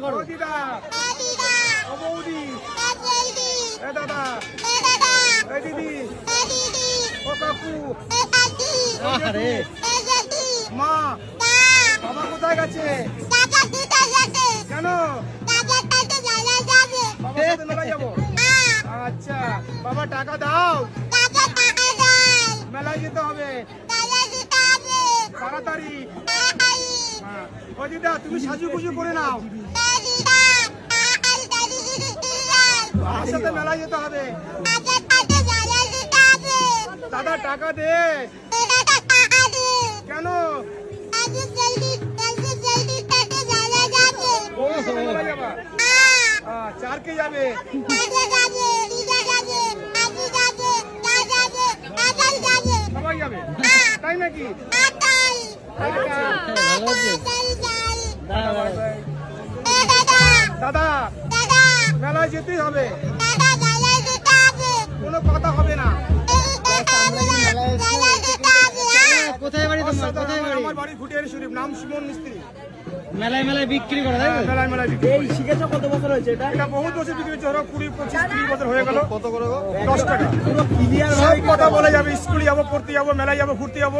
করো। ও দিদা বৌদি। এ দাদা। এ দিদি। ও কাকু। আরে মা। বাবা কোথায় গেছে? কেন? যাব। আচ্ছা। বাবা টাকা দাও। মেলায় যেতে হবে। তাড়াতাড়ি। হ্যাঁ। ও দিদা তুমি সাজু গুজু করে নাও। বাবার সাথে মেলায় যেতে হবে। দাদা টাকা দে। কেন? চার কে যাবে? সবাই যাবে। তাই নাকি? দাদা মেলায় যেতেই হবে। কোনো কথা হবে না। আমার বাড়ি ঘুটিয়ারি শরীফ নাম সুমন মিস্ত্রি। মেলায় মেলায় বিক্রি করে তাই মেলায় মেলায় বিক্রি করি। শিখেছো কত বছর হয়েছে এটা? এটা বহুত বছর বিক্রি হচ্ছে ধরো কুড়ি পঁচিশ তিরিশ বছর হয়ে গেল। কত করে দশ টাকা। পুরো ক্লিয়ার সব কথা বলা যাবে স্কুলে যাব পড়তে যাব মেলায় যাব ঘুরতে যাব।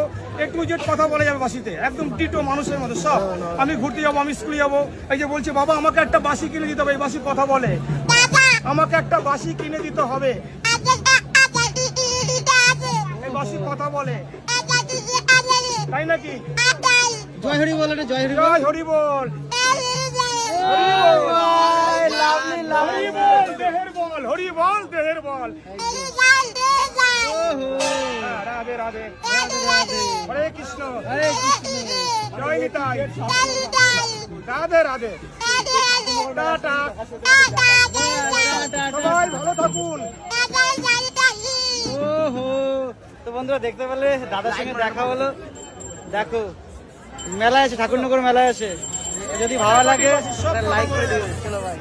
একটু জেট কথা বলা যাবে বাসিতে একদম টিটো মানুষের মতো সব। আমি ঘুরতে যাব আমি স্কুলে যাব। এই যে বলছে বাবা আমাকে একটা বাসি কিনে দিতে হবে এই বাসি কথা বলে। আমাকে একটা বাসি কিনে দিতে হবে। এই বাসি কথা বলে। তাই নাকি? জয় হরি বল জয় হরি বল। জয় হরি বল। লাভলি হরি বল দেহের বল হরি বল দেহের বল। হ্যাঁ, রাধে রাধে। হরে কৃষ্ণ। হরে কৃষ্ণ। জয় নিতাই। রাধে রাধে। টাটা। সবাই ভালো থাকুন। ওহো। তো বন্ধুরা দেখতে পেলে দাদার সঙ্গে দেখা হলো। দেখো মেলায় আছে ঠাকুরনগর মেলায় আছে। যদি ভালো লাগে লাইক করে দিও। চলো ভাই